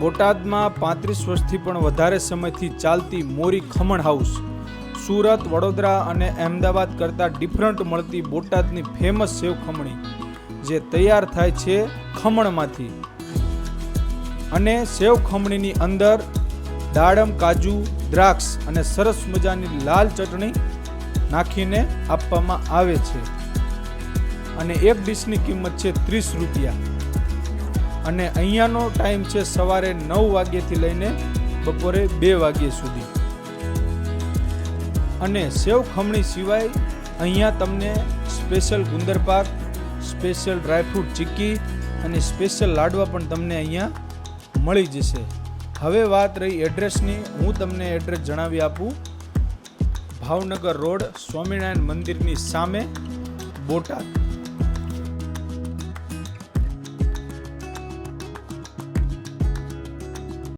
બોટાદમાં પાંત્રીસ વર્ષથી પણ વધારે સમયથી ચાલતી મોરી ખમણ હાઉસ, સુરત, વડોદરા અને અમદાવાદ કરતાં ડિફરન્ટ મળતી બોટાદની ફેમસ સેવ ખમણી, જે તૈયાર થાય છે ખમણમાંથી. અને સેવ ખમણીની અંદર દાડમ, કાજુ, દ્રાક્ષ અને સરસ મજાની લાલ ચટણી નાખીને આપવામાં આવે છે. અને એક ડીશની કિંમત છે ત્રીસ રૂપિયા. અને અહીંયાનો ટાઈમ છે સવારે નવ વાગ્યાથી લઈને બપોરે બે વાગ્યા સુધી. અને સેવ ખમણી સિવાય અહીંયા તમને સ્પેશિયલ ગુંદર પાક, સ્પેશિયલ ડ્રાયફ્રૂટ ચીક્કી અને સ્પેશિયલ લાડવા પણ તમને અહીંયા મળી જશે. હવે વાત રહી એડ્રેસની. હું તમને એડ્રેસ જણાવી આપું. ભાવનગર રોડ, સ્વામિનારાયણ મંદિરની સામે બોટાદ.